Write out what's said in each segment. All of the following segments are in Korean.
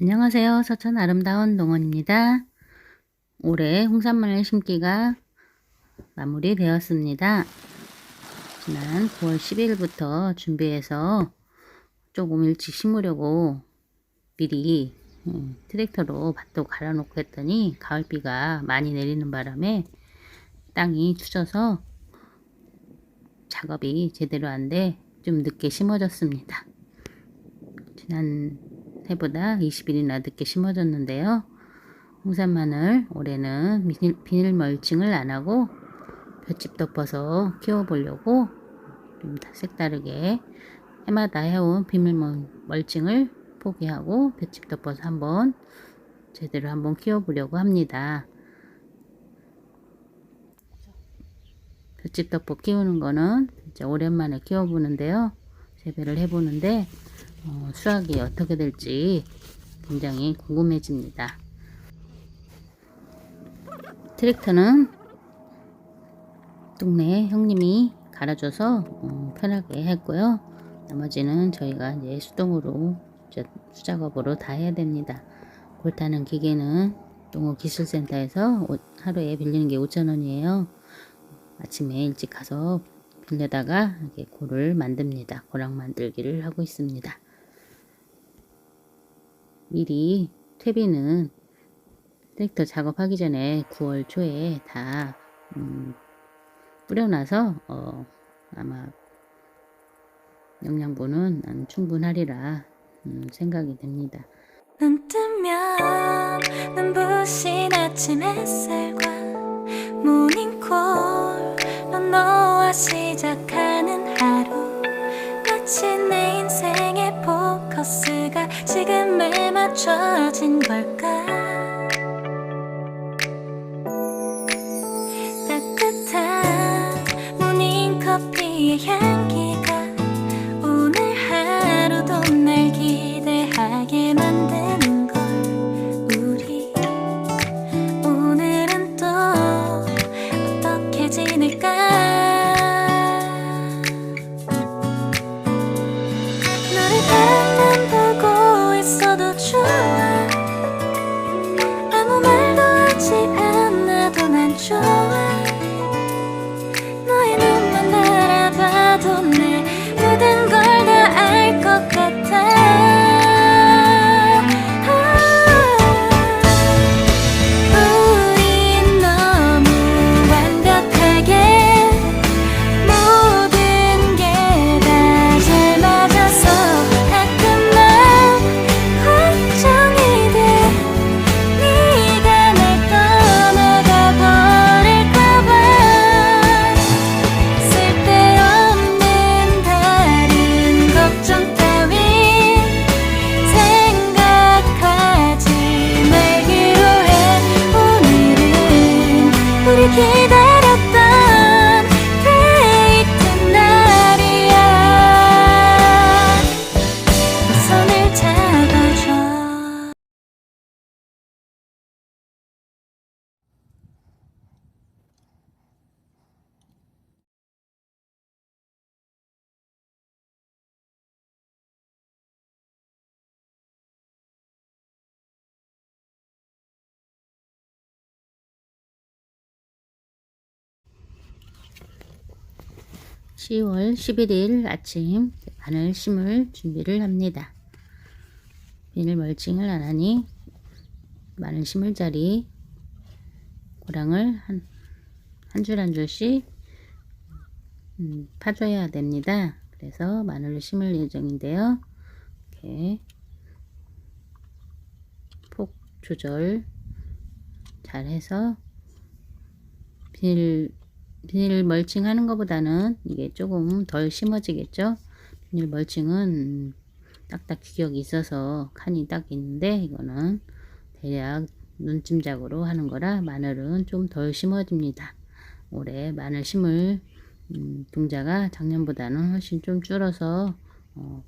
안녕하세요. 서천 아름다운 농원입니다. 올해 홍산마늘 심기가 마무리되었습니다. 지난 9월 10일부터 준비해서 조금 일찍 심으려고 미리 음, 트랙터로 밭도 갈아놓고 했더니 가을비가 많이 내리는 바람에 땅이 추져서 작업이 제대로 안 돼 좀 늦게 심어졌습니다. 지난 해보다 20일이나 늦게 심어졌는데요. 홍산 마늘 올해는 비닐, 비닐 멀칭을 안 하고 볏짚 덮어서 키워보려고 좀 색다르게 해마다 해온 비닐 멀- 멀칭을 포기하고 볏짚 덮어서 한번 제대로 한번 키워보려고 합니다. 볏짚 덮어 키우는 거는 진짜 오랜만에 키워보는데요. 재배를 해보는데 어, 수확이 어떻게 될지 굉장히 궁금해집니다. 트랙터는 동네 형님이 갈아줘서 어, 편하게 했고요. 나머지는 저희가 이제 수동으로 수작업으로 다 해야 됩니다. 골타는 기계는 동호 기술센터에서 오- 하루에 빌리는 게 5,000원이에요. 아침에 일찍 가서 빌려다가 이렇게 골을 만듭니다. 고랑 만들기를 하고 있습니다. 미리 퇴비는 트랙터 작업하기 전에 9월 초에 다 음, 뿌려놔서 어, 아마 영양분은 음, 충분하리라 음, 생각이 됩니다. 눈 뜨면 눈부신 아침 햇살과 모닝콜로 너와 시작하는 하루 마치 내 인생의 포커스가 지금에 맞춰진 걸까? 따뜻한 모닝 커피의 향기 있어도 좋아. 아무 말도 하지 않아도 난 좋아 10월 11일 아침 바늘 심을 준비를 합니다. 비닐 멀칭을 안하니 마늘 심을 자리 고랑을 한 한줄한 한 줄씩 음, 파줘야 됩니다. 그래서 마늘을 심을 예정인데요. 이렇게 폭 조절 잘해서 비닐 비닐 멀칭 하는 것보다는 이게 조금 덜 심어지겠죠. 비닐 멀칭은 딱딱 규격이 있어서 칸이 딱 있는데 이거는 대략 눈짐작으로 하는 거라 마늘은 좀 덜 심어집니다. 올해 마늘 심을 음, 동자가 작년보다는 훨씬 좀 줄어서 어,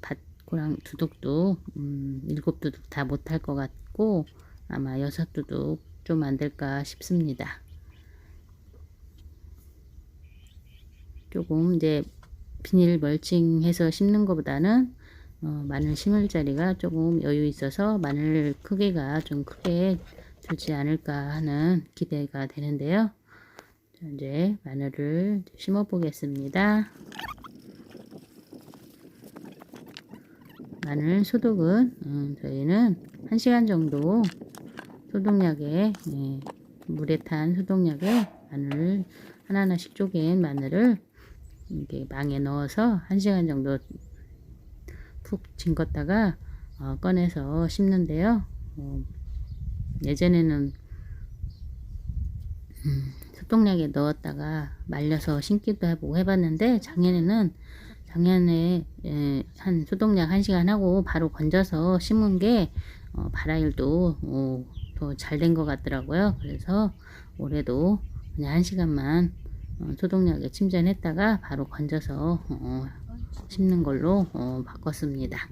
밭 고랑 두둑도 음, 일곱 두둑 다 못할 것 같고 아마 여섯 두둑 좀 안 될까 싶습니다. 조금 이제 비닐 멀칭해서 심는 것보다는 어, 마늘 심을 자리가 조금 여유 있어서 마늘 크기가 좀 크게 주지 않을까 하는 기대가 되는데요. 자, 이제 마늘을 심어 보겠습니다. 마늘 소독은 음, 저희는 1시간 정도 소독약에 예, 물에 탄 소독약에 마늘을 하나하나씩 쪼갠 마늘을 이렇게 망에 넣어서 1시간 정도 푹 헹궜다가 어, 꺼내서 심는데요. 어, 예전에는 음, 소독약에 넣었다가 말려서 심기도 해보고 해봤는데 작년에는 작년에 에, 한 소독약 1시간 하고 바로 건져서 심은 게 어, 발화일도 어, 더잘 된 것 같더라고요. 그래서 올해도 그냥 1시간만 어, 소독약에 침전했다가 바로 건져서 어, 심는 걸로 어, 바꿨습니다.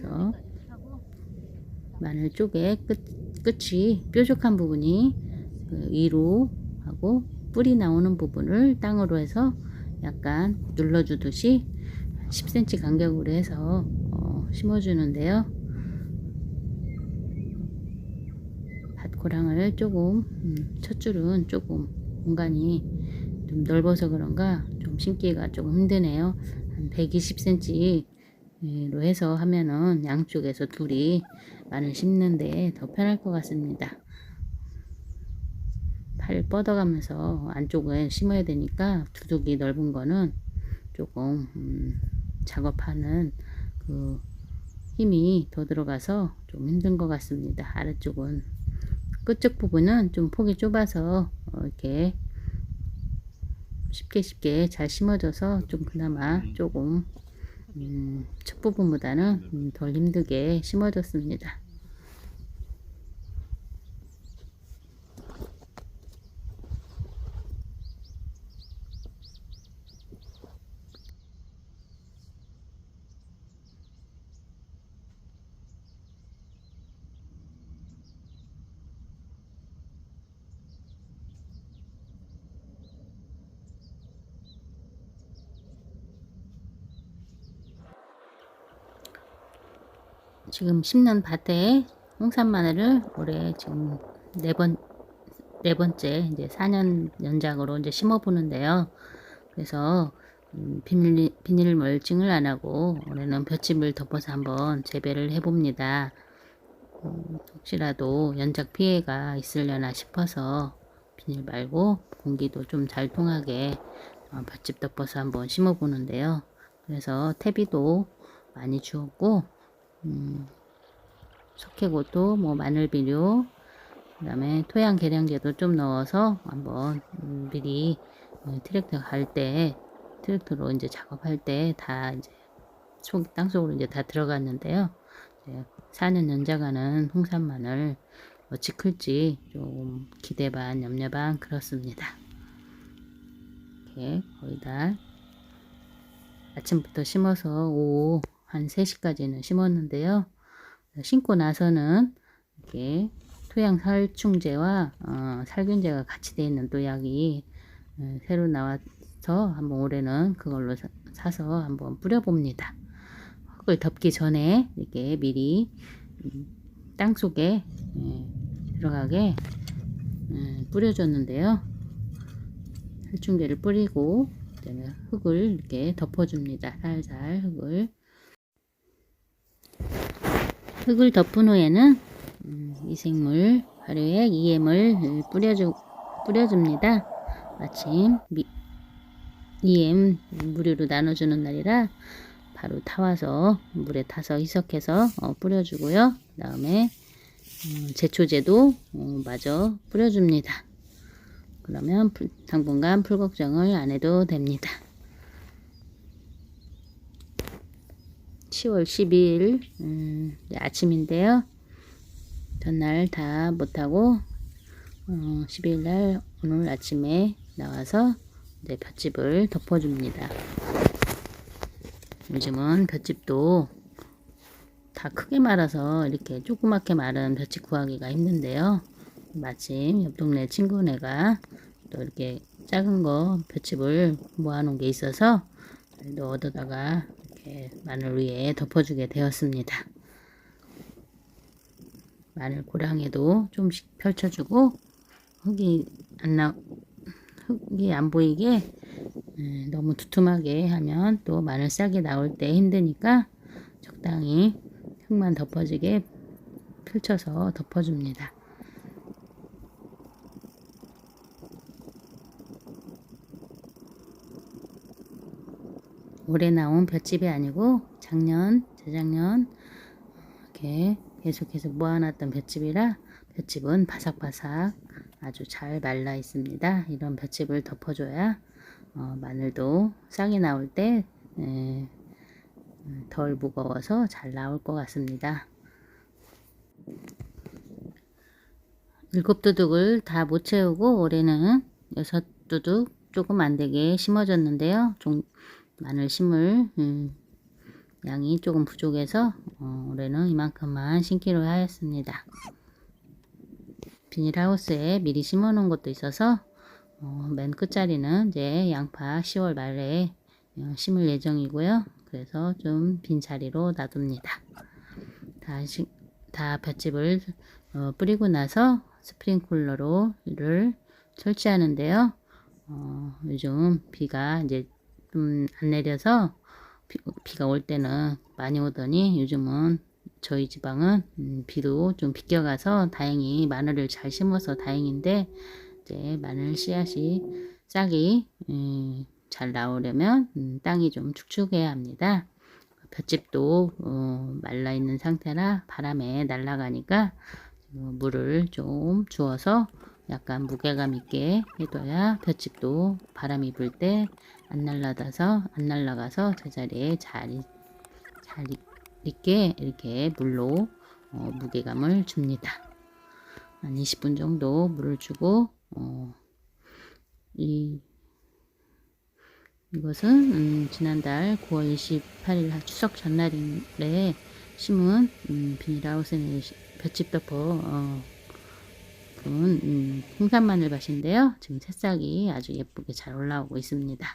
그래서 마늘 쪽에 끝, 끝이 뾰족한 부분이 그 위로 하고 뿌리 나오는 부분을 땅으로 해서 약간 눌러주듯이 10cm 간격으로 해서 어, 심어주는데요. 밭 고랑을 조금 음, 첫 줄은 조금 공간이 좀 넓어서 그런가 좀 심기가 조금 힘드네요. 한 120cm로 해서 하면은 양쪽에서 둘이 마늘 심는데 더 편할 것 같습니다. 팔 뻗어가면서 안쪽에 심어야 되니까 두둑이 넓은 거는 조금 음, 작업하는 그 힘이 더 들어가서 좀 힘든 것 같습니다. 아래쪽은 끝쪽 부분은 좀 폭이 좁아서 어, 이렇게 쉽게 쉽게 잘 심어져서 좀 그나마 조금 음, 첫 부분보다는 음, 덜 힘들게 심어졌습니다. 지금 심는 밭에 홍산 마늘을 올해 지금 네 번, 네 번째 이제 4년 연장으로 이제 심어 보는데요. 그래서 음, 비닐, 비닐 멀칭을 안 하고 올해는 볏짚을 덮어서 한번 재배를 해봅니다. 음, 혹시라도 연작 피해가 있으려나 싶어서 비닐 말고 공기도 좀 잘 통하게 어, 볏짚 덮어서 한번 심어 보는데요. 그래서 퇴비도 많이 주었고 음, 석회고도 뭐 마늘 비료 그 다음에 토양 계량제도 좀 넣어서 한번 음, 미리 어, 트랙터 갈 때 트랙터로 이제 작업할 때 다 이제 속 땅속으로 이제 다 들어갔는데요. 이제 4년 연장하는 홍산 마늘 어찌 클지 좀 기대 반 염려 반 그렇습니다. 이렇게 거의 다 아침부터 심어서 오후 한 3시까지는 심었는데요. 심고 나서는 이렇게 토양 살충제와 어, 살균제가 같이 되어 있는 또 약이 어, 새로 나와서 한번 올해는 그걸로 사, 사서 한번 뿌려봅니다. 흙을 덮기 전에 이렇게 미리 음, 땅 속에 예, 들어가게 예, 뿌려줬는데요. 살충제를 뿌리고 그다음에 흙을 이렇게 덮어줍니다. 살살 흙을 흙을 덮은 후에는 음, 미생물 발효액 EM을 뿌려주, 뿌려줍니다. 마침 미, EM 무료로 나눠주는 날이라 바로 타와서 물에 타서 희석해서 어, 뿌려주고요. 그 다음에 음, 제초제도 어, 마저 뿌려줍니다. 그러면 풀, 당분간 풀 걱정을 안 해도 됩니다. 10월 12일 음, 아침인데요. 전날 다 못하고 어, 12일 날 오늘 아침에 나와서 이제 볏짚을 덮어줍니다. 요즘은 볏짚도 다 크게 말아서 이렇게 조그맣게 마른 볏짚 구하기가 힘든데요. 마침 옆 동네 친구네가 또 이렇게 작은 거 볏짚을 모아놓은 게 있어서 말도 얻어다가 이렇게 마늘 위에 덮어주게 되었습니다. 마늘 고랑에도 좀씩 펼쳐주고 흙이 안 나, 흙이 안 보이게 음, 너무 두툼하게 하면 또 마늘 싹이 나올 때 힘드니까 적당히 흙만 덮어지게 펼쳐서 덮어줍니다. 올해 나온 볏집이 아니고 작년, 재작년 이렇게 계속해서 모아놨던 볏집이라 볏집은 바삭바삭 아주 잘 말라 있습니다. 이런 볏집을 덮어줘야 어, 마늘도 싹이 나올 때덜 무거워서 잘 나올 것 같습니다. 일곱 두둑을 다 못 채우고 올해는 여섯 두둑 조금 안 되게 심어졌는데요. 좀 마늘 심을 음, 양이 조금 부족해서 어, 올해는 이만큼만 심기로 하였습니다. 비닐하우스에 미리 심어 놓은 것도 있어서 어, 맨 끝자리는 이제 양파 10월 말에 어, 심을 예정이고요. 그래서 좀 빈 자리로 놔둡니다. 다, 시, 다 볏짚을 어, 뿌리고 나서 스프링클러로 이를 설치하는데요. 어, 요즘 비가 이제 좀안 내려서 비, 가올 때는 많이 오더니 요즘은 저희 지방은 음, 비도 좀 비껴가서 다행히 마늘을 잘 심어서 다행인데 이제 마늘 씨앗이 싹이 음, 잘 나오려면 음, 땅이 좀 축축해야 합니다. 볏짚도 어, 말라 있는 상태라 바람에 날아가니까 어, 물을 좀 주어서 약간 무게감 있게 해둬야 볏짚도 바람이 불 때 안 날라가서 안 날라가서 제자리에 잘, 있- 잘 있- 있게 이렇게 물로 어, 무게감을 줍니다. 한 20분 정도 물을 주고 어, 이 이것은 음, 지난달 9월 28일 추석 전날에 심은 음, 비닐하우스에 볏짚 덮어 어, 그런 음, 홍산 마늘밭인데요. 지금 새싹이 아주 예쁘게 잘 올라오고 있습니다.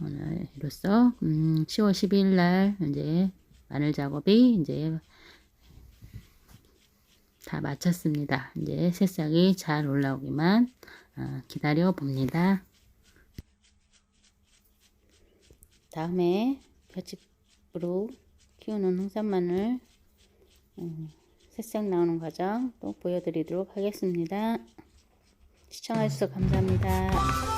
오늘 이로써 음, 10월 12일 날 이제 마늘 작업이 이제 다 마쳤습니다. 이제 새싹이 잘 올라오기만 어, 기다려 봅니다. 다음에 볏짚으로 키우는 홍산마늘 음, 새싹 나오는 과정 또 보여드리도록 하겠습니다. 시청하셔서 감사합니다.